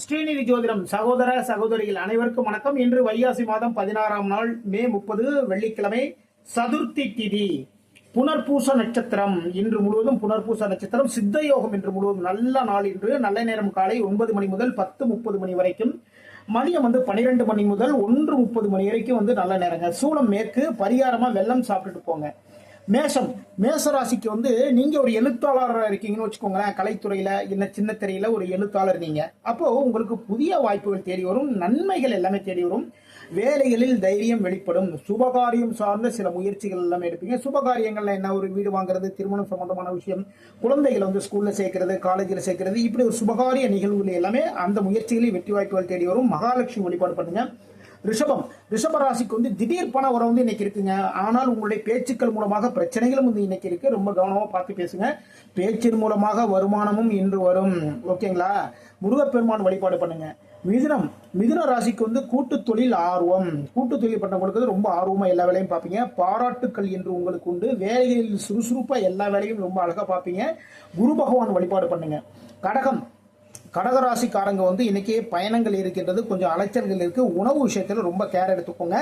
ஸ்ரீநிதி ஜோதிடம் சகோதர சகோதரிகள் அனைவருக்கும் வணக்கம். இன்று வைகாசி மாதம் பதினாறாம் நாள் மே முப்பது வெள்ளிக்கிழமை சதுர்த்தி திதி. புனர்பூச நட்சத்திரம். இன்று முழுவதும் புனர்பூச நட்சத்திரம். சித்த யோகம் இன்று முழுவதும் நல்ல நாள் இன்று. நல்ல நேரம் காலை ஒன்பது மணி முதல் பத்து முப்பது மணி வரைக்கும். மதியம் வந்து பனிரெண்டு மணி முதல் ஒன்று முப்பது மணி வரைக்கும் வந்து நல்ல நேரங்க. சூளம் மேற்கு பரிகாரமா வெள்ளம் சாப்பிட்டுட்டு போங்க. மேஷம். மேச ராசிக்கு வந்து நீங்க ஒரு எழுத்தாளராக இருக்கீங்கன்னு வச்சுக்கோங்களேன். கலைத்துறையில இல்ல சின்ன திரையில ஒரு எழுத்தாளர் நீங்க. அப்போ உங்களுக்கு புதிய வாய்ப்புகள் தேடி வரும். நன்மைகள் எல்லாமே தேடி வரும். வேலைகளில் தைரியம் வெளிப்படும். சுபகாரியம் சார்ந்த சில முயற்சிகள் எல்லாமே எடுப்பீங்க. சுபகாரியங்கள்ல என்ன ஒரு வீடு வாங்குறது திருமணம் சம்பந்தமான விஷயம் குழந்தைகளை வந்து ஸ்கூல்ல சேர்க்கறது காலேஜில் சேர்க்கறது இப்படி ஒரு சுபகாரிய நிகழ்வுகள் எல்லாமே அந்த முயற்சிகளில் வெற்றி வாய்ப்புகள் தேடி வரும். மகாலட்சுமி வழிபாடு பண்ணுங்க. ரிஷபம். ரிஷப ராசிக்கு வந்து திடீர் பண உரம் வந்து இன்னைக்கு இருக்குங்க. ஆனால் உங்களுடைய பேச்சுக்கள் மூலமாக பிரச்சனைகளும் வந்து இன்னைக்கு இருக்கு. ரொம்ப கவனமா பார்த்து பேசுங்க. பேச்சின் மூலமாக வருமானமும் இன்று வரும். ஓகேங்களா முருகப்பெருமான் வழிபாடு பண்ணுங்க. மிதுனம். மிதுன ராசிக்கு வந்து கூட்டு தொழில் ஆர்வம். கூட்டு தொழில் பண்ணவங்களுக்கு வந்து ரொம்ப ஆர்வமா எல்லா வேலையும் பார்ப்பீங்க. பாராட்டுக்கள் என்று உங்களுக்கு உண்டு. வேலைகளில் சுறுசுறுப்பா எல்லா வேலையும் ரொம்ப அழகா பார்ப்பீங்க. குரு பகவான் வழிபாடு பண்ணுங்க. கடகம். கடகராசிக்காரங்க வந்து இன்னைக்கு பயணங்கள் இருக்கின்றது கொஞ்சம் அலைச்சல்கள் இருக்கு. உணவு விஷயத்துல ரொம்ப கேர் எடுத்துக்கோங்க.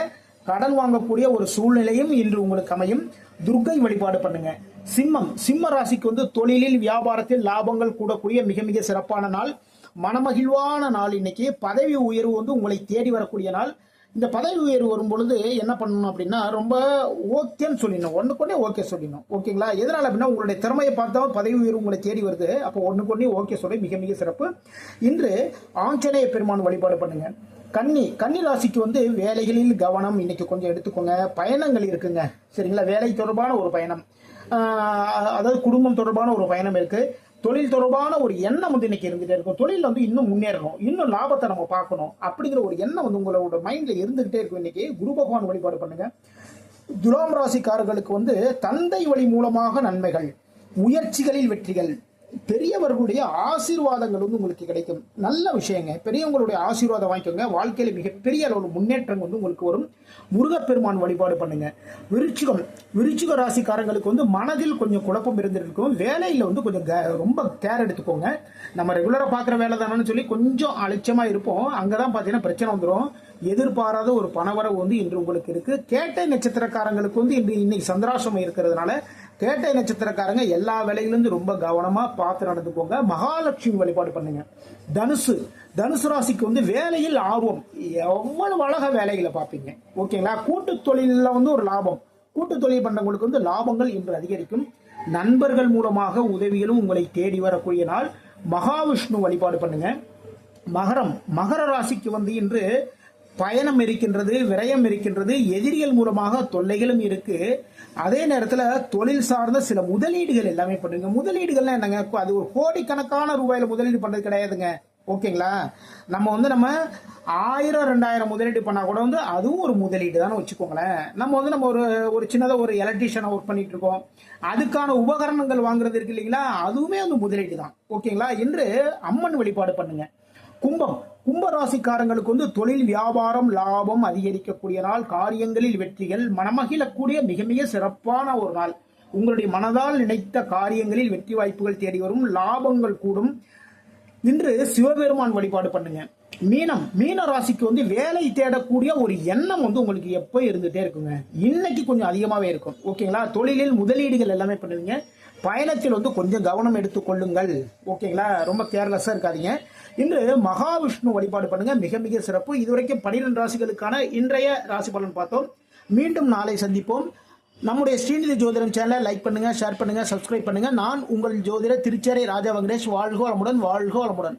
கடன் வாங்கக்கூடிய ஒரு சூழ்நிலையும் இன்று உங்களுக்கு அமையும். துர்கை வழிபாடு பண்ணுங்க. சிம்மம் சிம்ம ராசிக்கு வந்து தொழிலில் வியாபாரத்தில் லாபங்கள் கூடக்கூடிய மிக மிக சிறப்பான நாள். மனமகிழ்வான நாள். இன்னைக்கு பதவி உயர்வு வந்து உங்களை தேடி வரக்கூடிய நாள். இந்த பதவி உயர்வு வரும் பொழுது என்ன பண்ணணும் அப்படின்னா ரொம்ப ஓகேன்னு சொல்லிடணும். ஒன்றுக்கு ஓகே சொல்லிடணும். ஓகேங்களா எதனால் அப்படின்னா உங்களுடைய திறமையை பார்த்தா பதவி உயர்வு உங்களை தேடி வருது. அப்போ ஒன்றுக்கு ஓகே சொல்லி மிக மிக சிறப்பு. இன்று ஆஞ்சநேய பெருமான் வழிபாடு பண்ணுங்க. கன்னி கன்னி ராசிக்கு வந்து வேலைகளில் கவனம் இன்னைக்கு கொஞ்சம் எடுத்துக்கோங்க. பயணங்கள் இருக்குங்க. சரிங்களா? வேலை தொடர்பான ஒரு பயணம். அதாவது குடும்பம் தொடர்பான ஒரு பயணம் இருக்குது தொழில் தொடர்பான ஒரு எண்ணம் வந்து இன்னைக்கு இருந்துகிட்டே இருக்கும். தொழில் வந்து இன்னும் முன்னேறணும். இன்னும் லாபத்தை நம்ம பார்க்கணும். அப்படிங்கிற ஒரு எண்ணம் வந்து உங்களோட மைண்ட்ல இருந்துகிட்டே இருக்கும் இன்னைக்கு. குரு பகவான் வழிபாடு பண்ணுங்க. துலாம் ராசிக்காரர்களுக்கு வந்து தந்தை வழி மூலமாக நன்மைகள் முயற்சிகளில் வெற்றிகள் பெரியவர்களுடைய ஆசீர்வாதங்கள் வந்து உங்களுக்கு கிடைக்கும். நல்ல விஷயங்க. பெரியவங்களுடைய ஆசீர்வாதம் வாங்கிக்கோங்க. வாழ்க்கையில மிகப்பெரிய அளவில் முன்னேற்றம் வந்து உங்களுக்கு வரும். முருகப்பெருமான் வழிபாடு பண்ணுங்க. விருச்சிகம். விருச்சிக ராசிக்காரங்களுக்கு வந்து மனதில் கொஞ்சம் குழப்பம் இருந்திருக்கும். வேலையில வந்து கொஞ்சம் க- ரொம்ப கேர் எடுத்துக்கோங்க. நம்ம ரெகுலரா பார்க்குற வேலை தானேன்னு சொல்லி கொஞ்சம் அலட்சியமா இருப்போம். அங்கதான் பார்த்தீங்கன்னா பிரச்சனை வந்துடும் எதிர்பாராத ஒரு பணவரவு வந்து இன்று உங்களுக்கு இருக்கு. கேட்டை நட்சத்திரக்காரங்களுக்கு வந்து இன்று இன்னைக்கு சந்திராசிரமம் இருக்கிறதுனால கேட்டை நட்சத்திரக்காரங்க எல்லா வேலையிலிருந்து ரொம்ப கவனமா பார்த்து நடந்துக்கோங்க. மகாலட்சுமி வழிபாடு பண்ணுங்க. தனுசு தனுசு ராசிக்கு வந்து வேலையில் ஆர்வம். எவ்வளவு அழகா வேலைகளை பார்ப்பீங்க. ஓகேங்களா? கூட்டு தொழிலில் வந்து ஒரு லாபம். கூட்டு தொழில் பண்ணவங்களுக்கு வந்து லாபங்கள் இன்று அதிகரிக்கும். நண்பர்கள் மூலமாக உதவிகளும் உங்களை தேடி வரக்கூடிய நாள். மகாவிஷ்ணு வழிபாடு பண்ணுங்க. மகரம் மகர ராசிக்கு வந்து இன்று பயணம் இருக்கின்றது விரயம் இருக்கின்றது எதிரிகள் மூலமாக தொல்லைகளும் இருக்கு. அதே நேரத்தில் தொழில் சார்ந்த சில முதலீடுகள் எல்லாமே பண்ணுங்க. முதலீடுகள்லாம் என்னங்க? அது ஒரு கோடிக்கணக்கான ரூபாயில முதலீடு பண்றது கிடையாதுங்க. ஓகேங்களா? நம்ம வந்து நம்ம ஆயிரம் ரெண்டாயிரம் முதலீடு பண்ணா கூட வந்து அதுவும் ஒரு முதலீடு தானே வச்சுக்கோங்களேன். நம்ம வந்து நம்ம ஒரு ஒரு சின்னதாக ஒரு எலக்ட்ரிஷியனை ஒர்க் பண்ணிட்டு இருக்கோம். அதுக்கான உபகரணங்கள் வாங்குறது இருக்கு இல்லைங்களா? அதுவுமே வந்து முதலீடு தான் ஓகேங்களா? இன்று அம்மன் வழிபாடு பண்ணுங்க. கும்பம். கும்ப ராசிக்காரங்களுக்கு வந்து தொழில் வியாபாரம் லாபம் அதிகரிக்கக்கூடிய நாள் காரியங்களில் வெற்றிகள் மனமகிழக்கூடிய மிக மிக சிறப்பான ஒரு நாள். உங்களுடைய மனதால் நினைத்த காரியங்களில் வெற்றி வாய்ப்புகள் தேடி வரும் லாபங்கள் கூடும். இன்று சிவபெருமான் வழிபாடு பண்ணுங்க. மீனம். மீன ராசிக்கு வந்து வேலை தேடக்கூடிய ஒரு எண்ணம் வந்து உங்களுக்கு எப்போ இருந்துட்டே இருக்குங்க. இன்னைக்கு கொஞ்சம் அதிகமாவே இருக்கும். ஓகேங்களா? தொழிலில் முதலீடுகள் எல்லாமே பண்ணுவீங்க. பயணத்தில் வந்து கொஞ்சம் கவனம் எடுத்துக்கொள்ளுங்கள் ஓகேங்களா? ரொம்ப கேர்லெஸ்ஸாக இருக்காதீங்க. இன்று மகாவிஷ்ணு வழிபாடு பண்ணுங்க. மிக மிக சிறப்பு. இதுவரைக்கும் பனிரெண்டு ராசிகளுக்கான இன்றைய ராசி பலன் பார்த்தோம். மீண்டும் நாளை சந்திப்போம். நம்முடைய ஸ்ரீநிதி ஜோதிடம் சேனலை லைக் பண்ணுங்க ஷேர் பண்ணுங்க சப்ஸ்கிரைப் பண்ணுங்க. நான் உங்கள் ஜோதிடர் திருச்சேரை ராஜா வெங்கடேஷ். வாழ்கோ வளமுடன் வாழ்கோ வளமுடன்.